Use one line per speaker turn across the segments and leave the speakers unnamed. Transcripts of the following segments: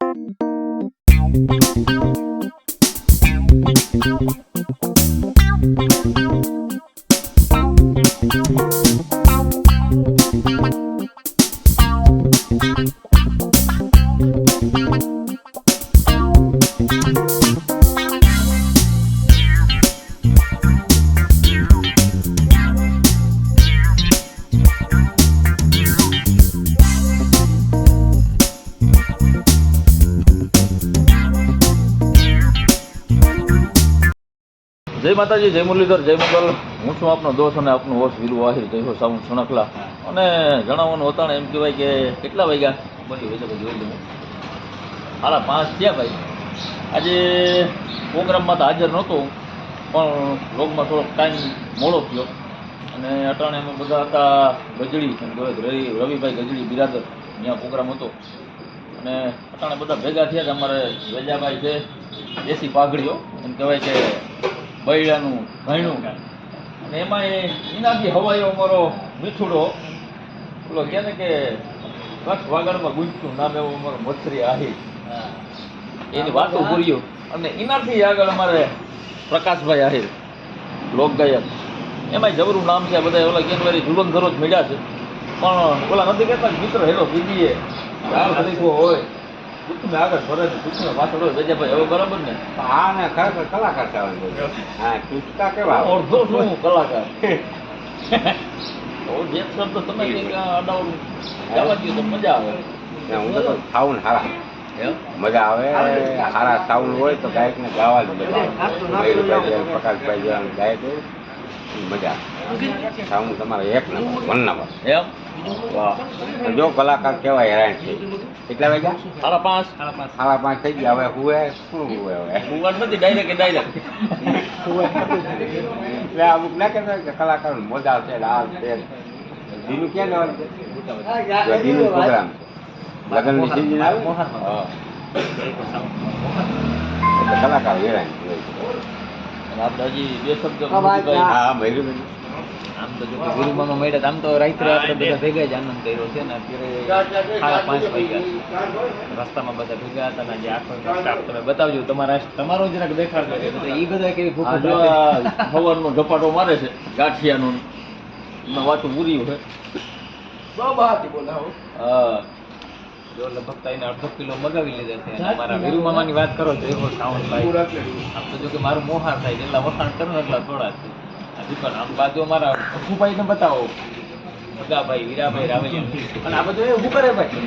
Thank you. જય માતાજી, જય મુરલીધર, જય મંગલ. હું છું આપનો દોસ્ત અને આપનો હોશ વીરુ આહિર જય હો સાઉન્ડ સણકલા અને જણાવવાનું વતાણ એમ કહેવાય કે કેટલા વાગ્યા? બધી વચ્ચે બધું જોઈ લઉં. સાડા પાંચ થયા ભાઈ. આજે પ્રોગ્રામમાં તો હાજર નહોતો પણ લોગમાં થોડોક ટાઈમ મોડો થયો. અને અટાણે અમે બધા હતા ગજડી રવિ, રવિભાઈ ગજડી, બિરાદર, ત્યાં પ્રોગ્રામ હતો. અને અટાણે બધા ભેગા થયા છે અમારે વેજાભાઈ છે, દેશી પાઘડીઓ, એમ કહેવાય કે બૈડાનું ઘાયણું અને એમાં એ એનાથી હવાયો અમારો મીઠુડો ઓલો કે ને કે કચ્છ વાગડમાં ગુંજતું નામ એવો અમારો મથરી આહી. એની વાતો પૂર્યો અને એનાથી આગળ અમારે પ્રકાશભાઈ આહિર લોકગાયક એમાંય જબરું નામ છે આ બધા ઓલા કેનવારી જુલમ દરરોજ મળ્યા છે. પણ ઓલા નથી કહેતા મિત્ર હેલો બીજીએ હોય. કુટુંબે આગળ ફરે છે કુટુંબે પાછળ હોય વેજાભાઈ હવે બરાબર ને?
હા ને ખરેખર કલાકાર ચાલે હા ટૂચકા કેવા
અડધો શું કલાકાર? તો જે શબ્દ તમે અડાવડું. ગાવા દો તો મજા આવે.
હું તો સાઉન્ડ હારા.
એમ?
મજા આવે હારા સાઉન્ડ હોય તો ગાયક ને ગાવા જ મજા આવે પ્રકાશભાઈ જેવા ગાયક હોય મજા સાઉન્ડ તમારે એક નંબર વન નંબર.
એમ?
જો કલાકાર કેવાય હેરાન છે. કેટલા વાગ્યા?
સાડા પાંચ.
સાડા પાંચ થઈ ગયા. હવે હુએ? શું હુએ હવે?
ફુગાર નથી ડાયરેક્ટ ડાયરેક્ટ
એટલે અમુક ના કહેતા કે કલાકાર મજા છે ને આ છે. દીનું ક્યાં છે? દીનું પ્રોગ્રામ. સિઝન આવે ને? એટલે કલાકાર હેરાન
અને બે શબ્દ
હા, ભાઈ,
મધુભાઈ,
આમ તો જો ગુરુમાનો મળ્યા તો આમ તો રાત્રે આપણે બધા ભેગા જ આનંદ કર્યો છે ને અત્યારે સાડા પાંચ વાગ્યા રસ્તામાં બધા ભેગા હતા ને જે આખો સ્ટાફ તમે બતાવજો તમારા તમારો જરાક દેખાડજો કે બધા ઈ બધા કેવી ભૂખ
જો હવનનો ઝપાટો મારે છે ગાંઠિયાનો. એમાં વાતું પૂરી છે. હા.
જો લગભગ તાઈને અડધો કિલો મગાવી લીધા છે. અને મારા વીરુમામાની વાત. કરો તો એવો સાઉન્ડ ભાઈ આમ તો જો કે મારું મોહાર થાય જેટલા વખાણ કરું એટલા થોડા છે. હજી પણ આમ બાજુ અમારા ભૂભાઈ ને બતાવો. ભગાભાઈ વીરાભાઈ રાવલિયા અને આ બધું એ શું કરે ભાઈ.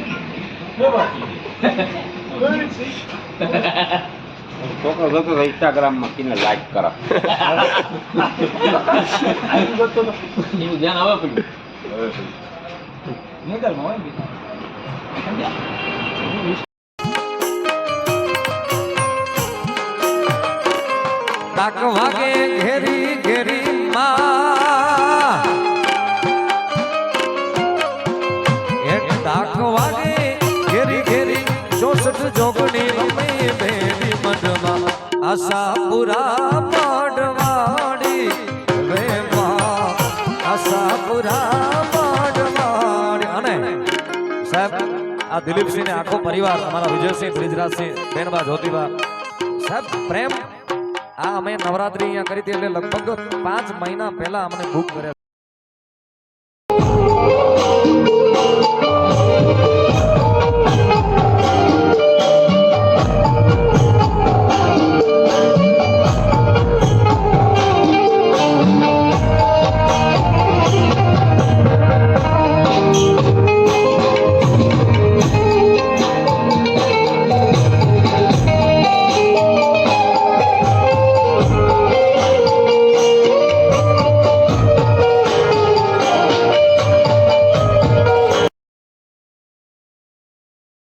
છોકરો જોતો ઇન્સ્ટાગ્રામમાં કિને લાઈક કરો.
એવું ધ્યાન આવે પડ્યું.
નીકળમાં હોય
ડાક વાગે ઘેરી ઘેરી માં. ડાક વાગે ઘેરી ઘેરી ચોસઠ જોગણી રમે ભેરી મઢમાં. આશા પુરા પડવાડી વે માં. આશા પુરા પડવાડી અને સાહેબ આ દિલીપસિંહ ને આખો પરિવાર, અમારા વિજયસિંહ, બ્રિજરાજસિંહ, બેનબા, જ્યોતિબા. સાહેબ, પ્રેમ, આ અમે નવરાત્રી અહીંયા કરી હતી એટલે લગભગ પાંચ મહિના પહેલા અમને બુક કર્યા